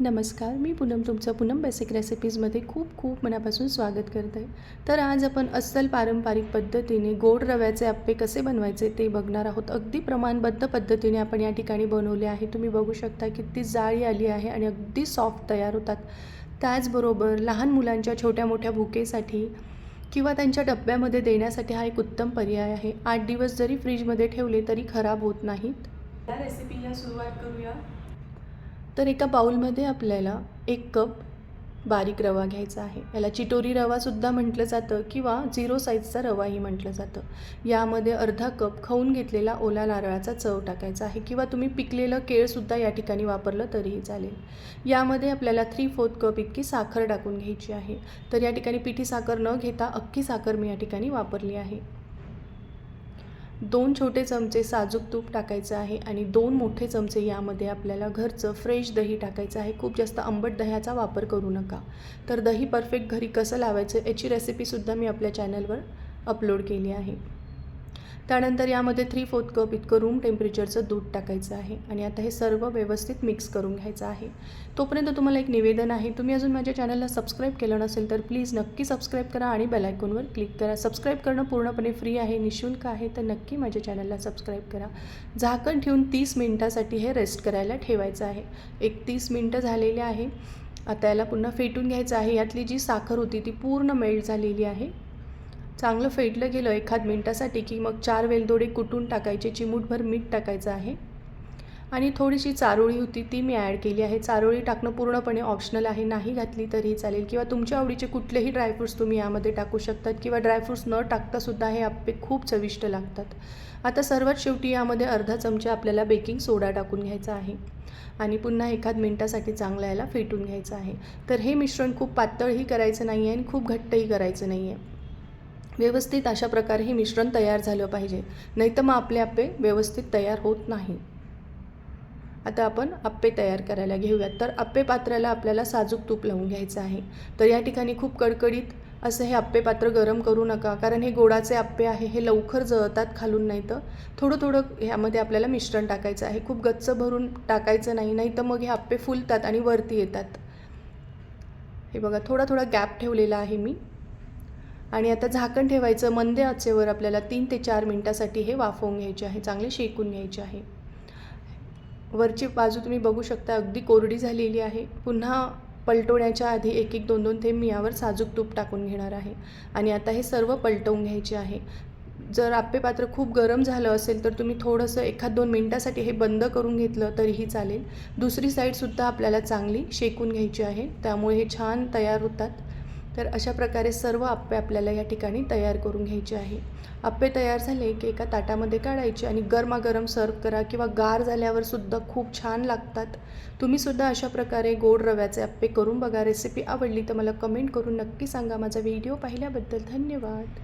नमस्कार मी पूनम तुमचं पूनम बेसिक रेसिपीजमध्ये खूप खूप मनापासून स्वागत करत. आहे तर आज आपण अस्सल पारंपरिक पद्धतीने गोड रव्याचे आप्पे कसे बनवायचे ते बघणार आहोत. अगदी प्रमाणबद्ध पद्धतीने आपण या ठिकाणी बनवले आहे. तुम्ही बघू शकता किती जाळी आली आहे आणि अगदी सॉफ्ट तयार होतात. त्याचबरोबर लहान मुलांच्या छोट्या मोठ्या भुकेसाठी किंवा त्यांच्या डब्यामध्ये देण्यासाठी हा एक उत्तम पर्याय आहे. आठ दिवस जरी फ्रीजमध्ये ठेवले तरी खराब होत नाहीत. या रेसिपीला सुरुवात करूया. तर एका बाउलमध्ये आपल्याला एक कप बारीक रवा घ्यायचा आहे. याला चिटोरी रवासुद्धा म्हटलं जातं किंवा झिरो साईजचा रवाही म्हटलं जातं. यामध्ये अर्धा कप खाऊन घेतलेला ओला नारळाचा चव टाकायचा आहे किंवा तुम्ही पिकलेलं केळसुद्धा या ठिकाणी वापरलं तरीही चालेल. यामध्ये आपल्याला थ्री फोर्थ कप इतकी साखर टाकून घ्यायची आहे. तर या ठिकाणी पिठी साखर न घेता अख्खी साखर मी या ठिकाणी वापरली आहे. दोन छोटे चमचे साजूक तूप टाकायचं आहे आणि दोन मोठे चमचे यामध्ये आपल्याला घरचं फ्रेश दही टाकायचं आहे. खूप जास्त आंबट दह्याचा वापर करू नका. तर दही परफेक्ट घरी कसं लावायचं याची रेसिपीसुद्धा मी आपल्या चॅनलवर अपलोड केली आहे. त्यानंतर यामध्ये थ्री फोर्थ कप इतकं रूम टेम्परेचरचं दूध टाकायचं आहे. आणि आता हे सर्व व्यवस्थित मिक्स करून घ्यायचं आहे. तोपर्यंत तुम्हाला एक निवेदन आहे. तुम्ही अजून माझ्या चॅनलला सबस्क्राईब केलं नसेल तर प्लीज नक्की सबस्क्राईब करा आणि बेलायकॉनवर क्लिक करा. सबस्क्राईब करणं पूर्णपणे फ्री आहे निशुल्क आहे तर नक्की माझ्या चॅनलला सबस्क्राईब करा. झाकण ठेवून तीस मिनटासाठी हे रेस्ट करायला ठेवायचं आहे. एक तीस मिनटं झालेले आहे. आता याला पुन्हा फेटून घ्यायचं आहे. यातली जी साखर होती ती पूर्ण मेल्ट झालेली आहे. चांगलं फेटलं गेलं एखाद मिनटासाठी की मग चार वेलदोडे कुटून टाकायचे चिमूटभर मीठ टाकायचं आहे. आणि थोडीशी चारोळी होती ती मी ॲड केली आहे. चारोळी टाकणं पूर्णपणे ऑप्शनल आहे. नाही घातली तरीही चालेल. किंवा तुमच्या आवडीचे कुठलेही ड्रायफ्रूट्स तुम्ही यामध्ये टाकू शकतात. किंवा ड्रायफ्रूट्स न टाकतासुद्धा हे आप्पे खूप चविष्ट लागतात. आता सर्वात शेवटी यामध्ये अर्धा चमचा आपल्याला बेकिंग सोडा टाकून घ्यायचा आहे. आणि पुन्हा एखाद मिनटासाठी चांगला याला फेटून घ्यायचं आहे. तर हे मिश्रण खूप पातळही करायचं नाही आहे आणि खूप घट्टही करायचं नाही आहे व्यवस्थित अशा प्रकारे हे मिश्रण तयार झालं पाहिजे. नाही तर मग आपले आप्पे व्यवस्थित तयार होत नाही. आता आपण आप्पे तयार करायला घेऊयात. तर आप्पे पात्राला आपल्याला साजूक तूप लावून घ्यायचं आहे. तर या ठिकाणी खूप कडकडीत असं हे आप्पे पात्र गरम करू नका. कारण हे गोडाचे आप्पे आहे हे लवकर जळतात खालून नाही तर. थोडं थोडं ह्यामध्ये आपल्याला मिश्रण टाकायचं आहे. खूप गच्च भरून टाकायचं नाही. नाही तर मग हे आप्पे फुलतात आणि वरती येतात. हे बघा थोडा थोडा गॅप ठेवलेला आहे मी. आणि आता झाकण ठेवायचं मंद आचेवर आपल्याला तीन ते चार मिनटासाठी हे वाफवून घ्यायचे आहे चांगले शेकून घ्यायचे आहे. वरची बाजू तुम्ही बघू शकता अगदी कोरडी झालेली आहे. पुन्हा पलटवण्याच्या आधी एक एक दोन दोन थेंब मी यावर साजूक तूप टाकून घेणार आहे. आणि आता हे सर्व पलटवून घ्यायचे आहे. जर आप्पे पात्र खूप गरम झालं असेल तर तुम्ही थोडंसं एखाद दोन मिनटासाठी हे बंद करून घेतलं तरीही चालेल. दुसरी साईडसुद्धा आपल्याला चांगली शेकून घ्यायची आहे. त्यामुळे हे छान तयार होतात. तर अशा प्रकारे सर्व आप्पे आपल्याला या ठिकाणी तयार करून घ्यायचे आहे. आप्पे तयार झाले की एका ताटामध्ये काढायचे आणि गरमागरम सर्व करा किंवा गार झाल्यावर सुद्धा खूप छान लागतात. तुम्हीसुद्धा अशा प्रकारे गोड रव्याचे आप्पे करून बघा. रेसिपी आवडली तर मला कमेंट करून नक्की सांगा. माझा व्हिडिओ पाहिल्याबद्दल धन्यवाद.